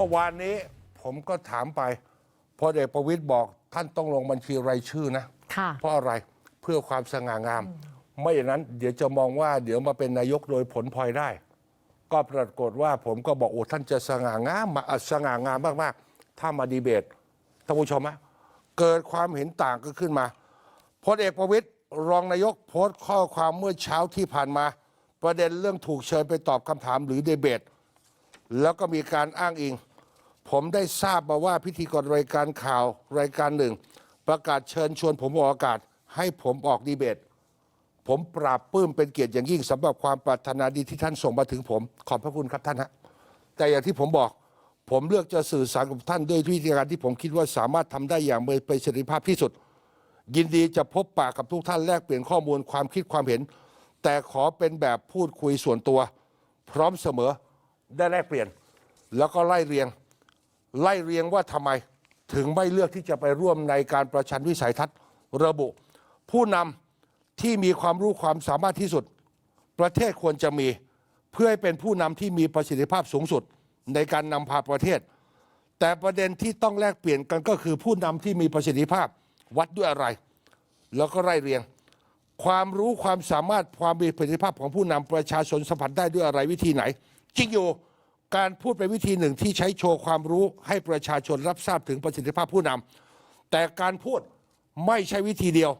เมื่อวานนี้ผมก็ถามไปพลเอกประวิตยบอกท่านต้องลงบัญชีรายชื่อนะค่ะเพราะอะไรเพื่อความสง่างาม ไม่อย่างนั้นเดี๋ยวจะมองว่าเดี๋ยวมาเป็นนายกโดยผลพลอยได้ ก็ปรากฏว่าผมก็บอกโอ้ท่านจะสง่างามมาอะสง่างามมากๆ ถ้ามาดีเบตท่านผู้ชมฮะเกิดความเห็นต่างก็ขึ้นมาพลเอกประวิตยรองนายกโพสต์ข้อความเมื่อเช้าที่ผ่านมา ประเด็นเรื่องถูกเชิญไปตอบคำถามหรือดีเบต แล้วก็มีการอ้างอิง ผมได้ทราบมาว่าพิธีกรรายการข่าวรายการหนึ่ง ประกาศเชิญชวนผมออกอากาศ ให้ผมออกดีเบต ผมปราบปลื้มเป็นเกียรติอย่างยิ่งสำหรับความปรารถนาดีที่ท่านส่งมาถึงผม ขอบพระคุณครับท่านฮะแต่อย่างที่ผมบอก ผมเลือกจะสื่อสารกับท่านด้วยวิธีการที่ผมคิดว่าสามารถทำได้อย่างมีประสิทธิภาพที่สุด ยินดีจะพบปะกับทุกท่านแลกเปลี่ยนข้อมูลความคิดความเห็น แต่ขอเป็นแบบพูดคุยส่วนตัว พร้อมเสมอได้แลกเปลี่ยน แล้วก็ไล่เรียง ไล่เรียงว่าทำไม ถึงไม่เลือกที่จะไปร่วมในการประชันวิสัยทัศน์ระบุ ผู้นำที่มีความรู้ความสามารถที่สุด ประเทศควรจะมีเพื่อให้เป็นผู้นำที่มีประสิทธิภาพสูงสุดในการนำพาประเทศ แต่ประเด็นที่ต้องแลกเปลี่ยนกันก็คือผู้นำที่มีประสิทธิภาพวัดด้วยอะไร แล้วก็ไล่เรียง ความรู้ความสามารถความมีประสิทธิภาพของผู้นำประชาชนสัมผัสได้ด้วยอะไรวิธีไหนจริงอยู่ การพูดเป็นวิธีหนึ่งที่ใช้โชว์ความรู้ให้ประชาชนรับทราบถึงประสิทธิภาพผู้นำแต่การพูดไม่ใช่วิธีเดียว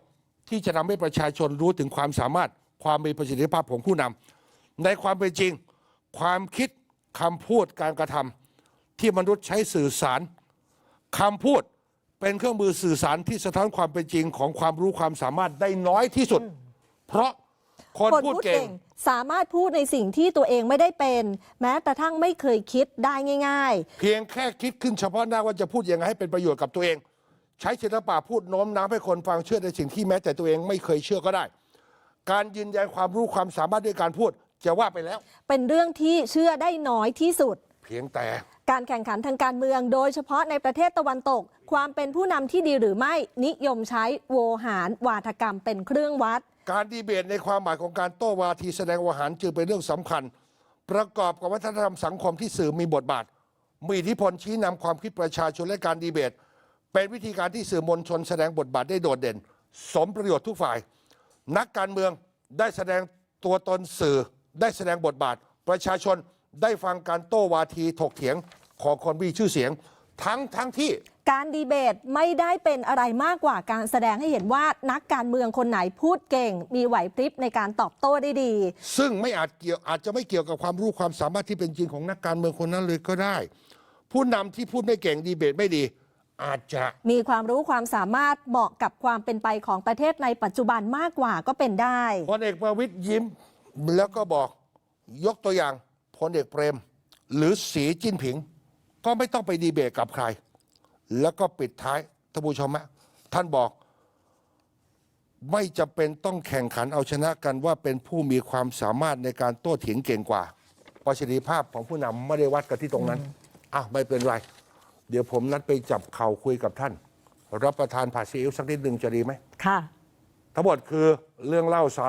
ที่จะทำให้ประชาชนรู้ถึงความสามารถ ความมีประสิทธิภาพของผู้นำในความเป็นจริง ความคิดคำพูดการกระทำที่มนุษย์ใช้สื่อสารคำพูดเป็นเครื่องมือสื่อสารที่สะท้อนความเป็นจริงของความรู้ความสามารถได้น้อยที่สุด เพราะ คนคนพูดพูดเก่งเก่ง สามารถพูดในสิ่งที่ตัวเองไม่ได้เป็น แม้กระทั่งไม่เคยคิดได้ง่าย เพียงแค่คิดขึ้นเฉพาะหน้าว่าจะพูดยังไงให้เป็นประโยชน์กับตัวเอง ใช้ศิลปะพูดโน้มน้าวให้คนฟังเชื่อในสิ่งที่แม้แต่ตัวเองไม่เคยเชื่อก็ได้ การยืนยันความรู้ความสามารถด้วยการพูดจะว่าไปแล้ว ๆ เป็นเรื่องที่เชื่อได้น้อยที่สุด เพียงแต่ การแข่งขันทางการเมือง โดยเฉพาะในประเทศตะวันตก ความเป็นผู้นำที่ดีหรือไม่นิยมใช้โวหารวาทกรรมเป็นเครื่องวัด การดีเบตในความหมายของการโต้วาทีแสดงวาหารจึงเป็นเรื่องสำคัญ ประกอบกับวัฒนธรรมสังคมที่สื่อมีบทบาท มีอิทธิพลชี้นำความคิดประชาชนและการดีเบต เป็นวิธีการที่สื่อมวลชนแสดงบทบาทได้โดดเด่น สมประโยชน์ทุกฝ่าย นักการเมืองได้แสดงตัวตนสื่อได้แสดงบทบาท ประชาชนได้ฟังการโต้วาทีถกเถียงของคนมีชื่อเสียง ทั้งทั้งที่ การดีเบตไม่ได้เป็นอะไรมากกว่าการแสดงให้เห็นว่านักการเมืองคนไหนพูดเก่ง มีไหวพริบในการตอบโต้ได้ดี ซึ่งไม่อาจเกี่ยวอาจจะไม่เกี่ยวกับความรู้ความสามารถที่เป็นจริงของนักการเมืองคนนั้นเลยก็ได้ ผู้นำที่พูดไม่เก่งดีเบตไม่ดี อาจจะมีความรู้ความสามารถเหมาะกับความเป็นไปของประเทศในปัจจุบันมากกว่าก็เป็นได้ พลเอกประวิตยยิ้ม แล้วก็บอกยกตัวอย่างพลเอกเปรม หรือสีจิ้นผิง ก็ไม่ต้องไปดีเบตกับใคร แล้วก็ปิดท้ายท่านผู้ชมฮะท่านบอก ไม่จำเป็นต้องแข่งขันเอาชนะกันว่าเป็นผู้มีความสามารถในการโต้เถียงเก่งกว่าประสิทธิภาพของผู้นำไม่ได้วัดกันที่ตรงนั้นอะไม่เป็นไร เดี๋ยวผมนัดไปจับเข่าคุยกับท่าน รับประทานผัดซีอิ๊วสักนิดหนึ่งจะดีไหมค่ะ ทั้งหมดคือเรื่องเล่าสาธิต